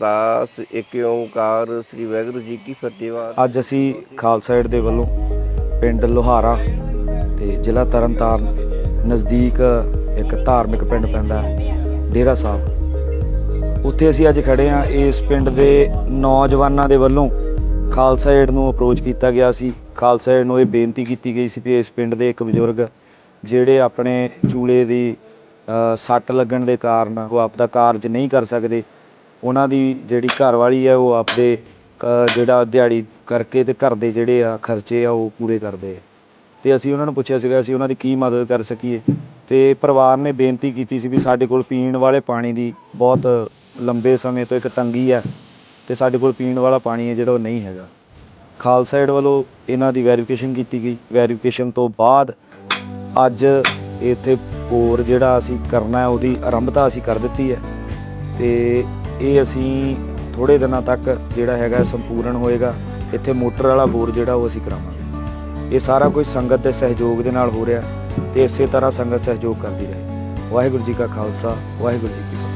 ਦਾਸ ਇੱਕ ਓੰਕਾਰ ਸ੍ਰੀ ਵਾਹਿਗੁਰੂ ਜੀ ਕੀ ਫਤਿਹ। ਅੱਜ ਅਸੀਂ ਖਾਲਸਾ ਏਡ ਦੇ ਵੱਲੋਂ ਪਿੰਡ ਲੋਹਾਰਾ ਤੇ ਜ਼ਿਲ੍ਹਾ ਤਰਨਤਾਰਨ ਨਜ਼ਦੀਕ ਇੱਕ ਧਾਰਮਿਕ ਪਿੰਡ ਪੈਂਦਾ ਡੇਰਾ ਸਾਹਿਬ। ਉੱਥੇ ਅਸੀਂ ਅੱਜ ਖੜੇ ਹਾਂ। ਇਸ ਪਿੰਡ ਦੇ ਨੌਜਵਾਨਾਂ ਦੇ ਵੱਲੋਂ ਖਾਲਸਾ ਏਡ ਨੂੰ ਅਪਰੋਚ ਕੀਤਾ ਗਿਆ ਸੀ। ਖਾਲਸਾ ਏਡ ਨੂੰ ਇਹ ਬੇਨਤੀ ਕੀਤੀ ਗਈ ਸੀ ਵੀ ਇਸ ਪਿੰਡ ਦੇ ਇੱਕ ਬਜ਼ੁਰਗ ਜਿਹੜੇ ਆਪਣੇ ਚੂਲੇ ਦੀ ਸੱਟ ਲੱਗਣ ਦੇ ਕਾਰਨ ਉਹ ਆਪਦਾ ਕਾਰਜ ਨਹੀਂ ਕਰ ਸਕਦੇ ਉਹਨਾਂ ਦੀ ਜਿਹੜੀ ਘਰਵਾਲੀ ਹੈ ਉਹ ਆਪਦੇ, ਕ- ਜਿਹੜਾ ਦਿਹਾੜੀ ਕਰਕੇ ਅਤੇ ਘਰ ਦੇ ਜਿਹੜੇ ਆ, ਖਰਚੇ ਆ, ਉਹ ਪੂਰੇ ਕਰਦੇ ਆ। ਤੇ ਅਸੀਂ ਉਹਨਾਂ ਨੂੰ ਪੁੱਛਿਆ ਸੀਗਾ, ਅਸੀਂ ਉਹਨਾਂ ਦੀ ਕੀ ਮਦਦ ਕਰ ਸਕੀਏ? ਅਤੇ ਪਰਿਵਾਰ ਨੇ ਬੇਨਤੀ ਕੀਤੀ ਸੀ ਵੀ ਸਾਡੇ ਕੋਲ ਪੀਣ ਵਾਲੇ ਪਾਣੀ ਦੀ ਬਹੁਤ ਲੰਬੇ ਸਮੇਂ ਤੋਂ ਇੱਕ ਤੰਗੀ ਹੈ ਅਤੇ ਸਾਡੇ ਕੋਲ ਪੀਣ ਵਾਲਾ ਪਾਣੀ ਹੈ ਜਿਹੜਾ ਉਹ ਨਹੀਂ ਹੈਗਾ। ਖਾਲਸਾ ਏਡ ਵੱਲੋਂ ਇਹਨਾਂ ਦੀ ਵੈਰੀਫਿਕੇਸ਼ਨ ਕੀਤੀ ਗਈ। ਵੈਰੀਫਿਕੇਸ਼ਨ ਤੋਂ ਬਾਅਦ ਅੱਜ ਇੱਥੇ ਬੋਰ ਜਿਹੜਾ ਅਸੀਂ ਕਰਨਾ ਉਹਦੀ ਆਰੰਭਤਾ ਅਸੀਂ ਕਰ ਦਿੱਤੀ ਹੈ। ਅਤੇ ਇਹ ਅਸੀਂ ਥੋੜੇ ਦਿਨਾਂ ਤੱਕ ਜਿਹੜਾ ਹੈਗਾ ਸੰਪੂਰਨ ਹੋਏਗਾ। ਇੱਥੇ ਮੋਟਰ ਵਾਲਾ ਬੋਰ ਜਿਹੜਾ ਉਹ ਅਸੀਂ ਕਰਾਵਾਂਗੇ। ਇਹ ਸਾਰਾ ਕੁਝ ਸੰਗਤ ਦੇ ਸਹਿਯੋਗ ਦੇ ਨਾਲ ਹੋ ਰਿਹਾ ਤੇ ਇਸੇ ਤਰ੍ਹਾਂ ਸੰਗਤ ਸਹਿਯੋਗ ਕਰਦੀ ਰਹੇ। ਵਾਹਿਗੁਰੂ ਜੀ ਕਾ ਖਾਲਸਾ, ਵਾਹਿਗੁਰੂ ਜੀ ਕੀ ਫਤਿਹ।